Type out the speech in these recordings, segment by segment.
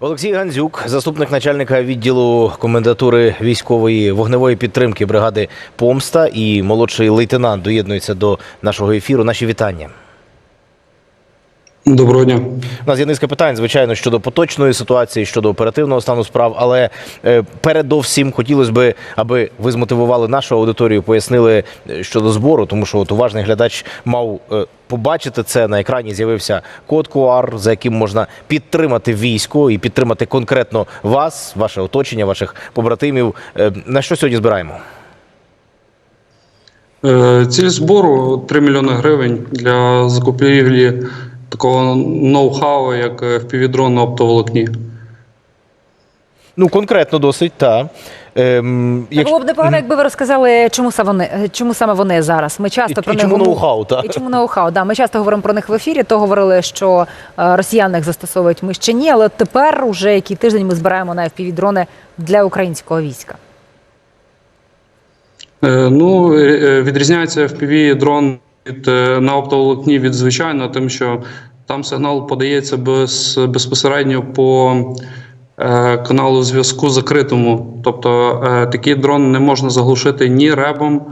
Олексій Гандзюк, заступник начальника відділу комендатури військової вогневої підтримки бригади Помста і молодший лейтенант доєднується до нашого ефіру. Наші вітання. Доброго дня. У нас є низка питань, звичайно, щодо поточної ситуації, щодо оперативного стану справ. Але е, передовсім хотілося б, аби ви змотивували нашу аудиторію, пояснили е, щодо збору, тому що от уважний глядач мав е, побачити це на екрані. З'явився код QR, за яким можна підтримати військо і підтримати конкретно вас, ваше оточення, ваших побратимів. Е, на що сьогодні збираємо? Е, Ціль збору 3 мільйони гривень для закупівлі такого ноу-хау, як впівдрон на оптоволокні. Ну конкретно досить та. Ем, Так було б непогано, якби ви розказали, чому саме вони, чому саме вони зараз. Ми часто І- про і них чому говоримо- ноу-хау, та? І чому ноу-хау, да. Ми часто говоримо про них в ефірі, то говорили, що е, росіяни їх застосовують, ми ще ні, але тепер, уже який тиждень, ми збираємо на FPV-дрони для українського війська. Е, Ну, е, е, відрізняється FPV дрон від, е, на оптоволокні від звичайного, тим, що там сигнал подається без, безпосередньо по е, каналу зв'язку закритому. Тобто е, такий дрон не можна заглушити ні ребом,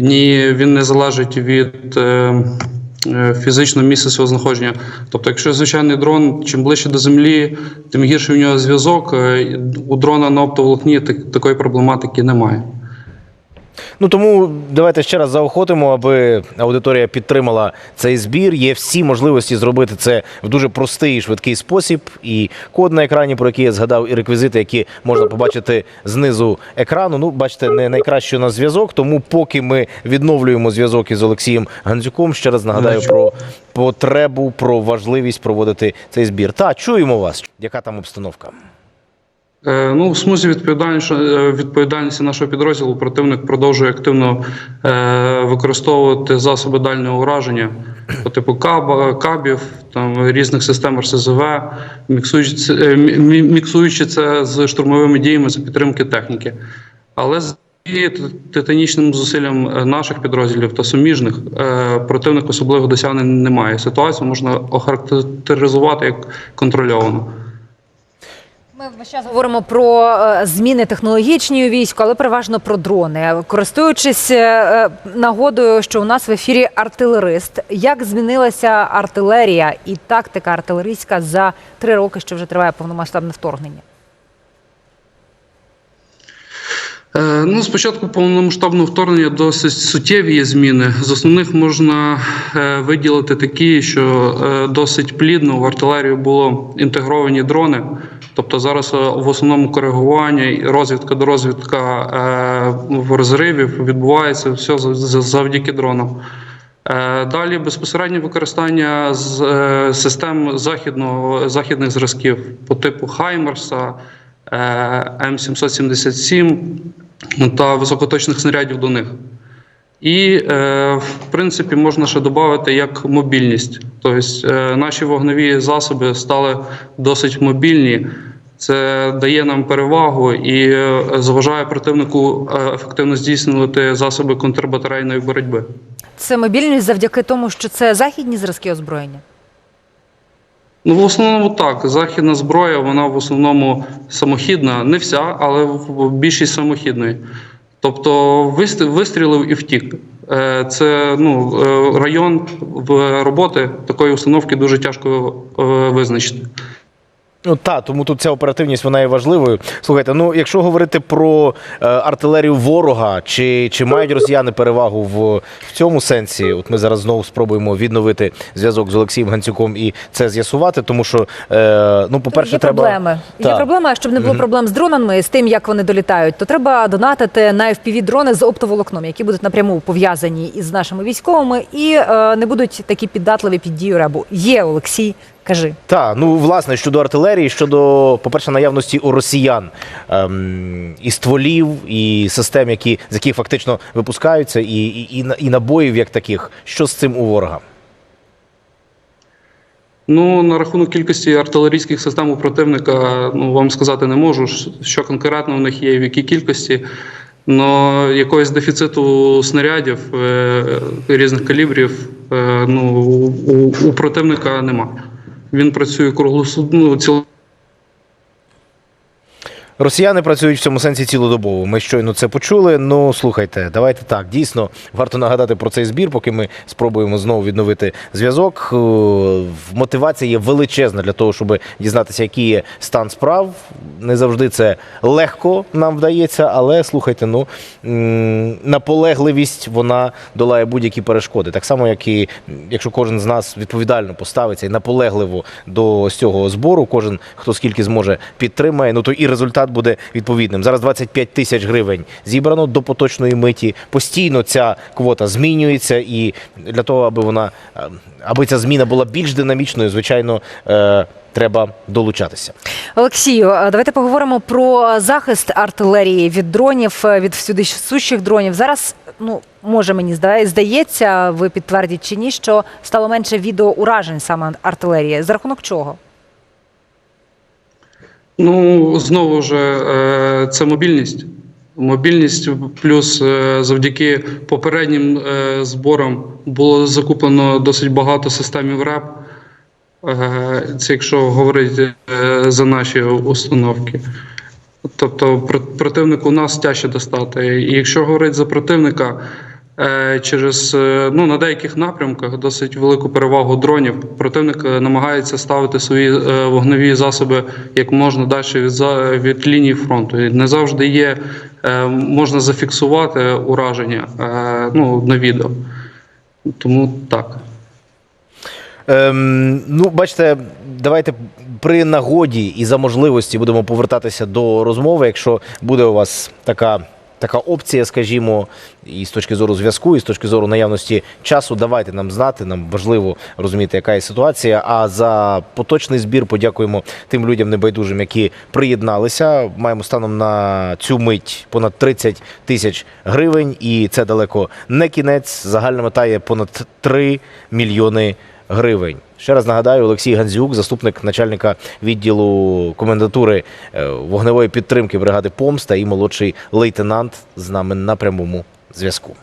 ні він не залежить від. е, е, Фізичного місця свого знаходження. Тобто, якщо звичайний дрон, чим ближче до землі, тим гірше в нього зв'язок. Е, У дрона на оптоволокні такої проблематики немає. Ну тому давайте ще раз заохотимо, аби аудиторія підтримала цей збір. Є всі можливості зробити це в дуже простий і швидкий спосіб. І код на екрані, про який я згадав, і реквізити, які можна побачити знизу екрану. Ну, бачите, не найкраще на зв'язок. Тому, поки ми відновлюємо зв'язок із Олексієм Гандзюком, ще раз нагадаю про потребу, про важливість проводити цей збір. Та чуємо вас. Яка там обстановка? Е, Ну, в смузі е, відповідальності нашого підрозділу противник продовжує активно е, використовувати засоби дальнього ураження по типу каб, кабів, там, різних систем РСЗВ, міксуючи, це- з штурмовими діями за підтримки техніки. Але з титанічним зусиллям наших підрозділів та суміжних противник особливих досягнень немає. Ситуацію можна охарактеризувати як контрольовану. Ми весь говоримо про е, зміни технологічні у війську, але переважно про дрони. Користуючись е, е, нагодою, що у нас в ефірі артилерист, як змінилася артилерія і тактика артилерійська за три роки, що вже триває повномасштабне вторгнення? Е, Ну, спочатку повномасштабного вторгнення досить суттєві є зміни. З основних можна е, виділити такі, що е, досить плідно в артилерію було інтегровані дрони. Тобто зараз е, в основному коригування і розвідка до розвідка е, в розривів відбувається все за- за- завдяки дронам. Е, Далі безпосереднє використання з е, систем західного західних зразків по типу Хаймерса, е, М777 та високоточних снарядів до них. І, е, в принципі, можна ще додати як мобільність. Тобто е, наші вогневі засоби стали досить мобільні. Це дає нам перевагу і е, заважає противнику ефективно здійснювати засоби контрбатарейної боротьби. Це мобільність завдяки тому, що це західні зразки озброєння. Ну, в основному так. Західна зброя, вона в основному самохідна, не вся, але більшість самохідної. Тобто вистрілив і втік. Е, Це ну, е, район роботи такої установки дуже тяжко е, визначити. Ну та тому тут ця оперативність вона є важливою. Слухайте, ну якщо говорити про е, артилерію ворога, чи, чи мають росіяни перевагу в, в цьому сенсі? От ми зараз знову спробуємо відновити зв'язок з Олексієм Ганцюком і це з'ясувати, тому що е, ну, по-перше, є треба проблеми. Є проблема, щоб не було проблем з дронами, з тим, як вони долітають, то треба донатити на fpv дрони з оптоволокном, які будуть напряму пов'язані із нашими військовими і е, не будуть такі піддатливі під дію ребу. Є Олексій, кажи. Так, ну власне щодо артилерії, щодо, по-перше, наявності у росіян ем, і стволів, і систем, які з яких фактично випускаються, і, і, і, на- і набоїв як таких. Що з цим у ворога? Ну, на рахунок кількості артилерійських систем у противника, ну вам сказати не можу, що конкретно в них є, в якій кількості. Но якогось дефіциту снарядів е, різних калібрів е, ну, у, у противника нема. Він працює круглосудно ну, ціл... Росіяни працюють в цьому сенсі цілодобово. Ми щойно це почули. Ну слухайте, давайте так. Дійсно, варто нагадати про цей збір, поки ми спробуємо знову відновити зв'язок. Е, Мотивація є величезна для того, щоб дізнатися, який є стан справ. Не завжди це легко нам вдається, але слухайте, ну наполегливість вона долає будь-які перешкоди. Так само, як і якщо кожен з нас відповідально поставиться і наполегливо до цього збору, кожен хто скільки зможе підтримає, ну то і результат буде відповідним. Зараз 25 тисяч гривень зібрано до поточної миті. Постійно ця квота змінюється, і для того, аби вона е, аби ця зміна була більш динамічною, звичайно. е, Треба долучатися. Олексію, е, давайте поговоримо про захист артилерії від дронів, від всюди сущих дронів. Зараз, ну може мені здає- здається, ви підтвердіть чи ні, що стало менше відеоуражень саме артилерії. За рахунок чого? Ну, знову ж, е, це мобільність. Мобільність плюс е, завдяки попереднім е, зборам було закуплено досить багато системів РЕП. Це якщо говорити за наші установки. Тобто про- противнику нас тяжче достати. І якщо говорити за противника, через е, ну, на деяких напрямках досить велику перевагу дронів. Противник е, намагається ставити свої е, вогневі засоби як можна далі від, від лінії фронту. І не завжди є, е, можна зафіксувати ураження е, ну, на відео. Тому так. Ем, ну, бачите, давайте при нагоді і за можливості будемо повертатися до розмови, якщо буде у вас така. Така опція, скажімо, і з точки зору зв'язку, і з точки зору наявності часу, давайте нам знати. Нам важливо розуміти, яка є ситуація. А за поточний збір подякуємо тим людям небайдужим, які приєдналися. Маємо станом на цю мить понад 30 тисяч гривень, і це далеко не кінець. Загальна мета є понад 3 мільйони гривень. Ще раз нагадаю, Олексій Гандзюк, заступник начальника відділу комендатури е, вогневої підтримки бригади Помста і молодший лейтенант з нами на прямому зв'язку.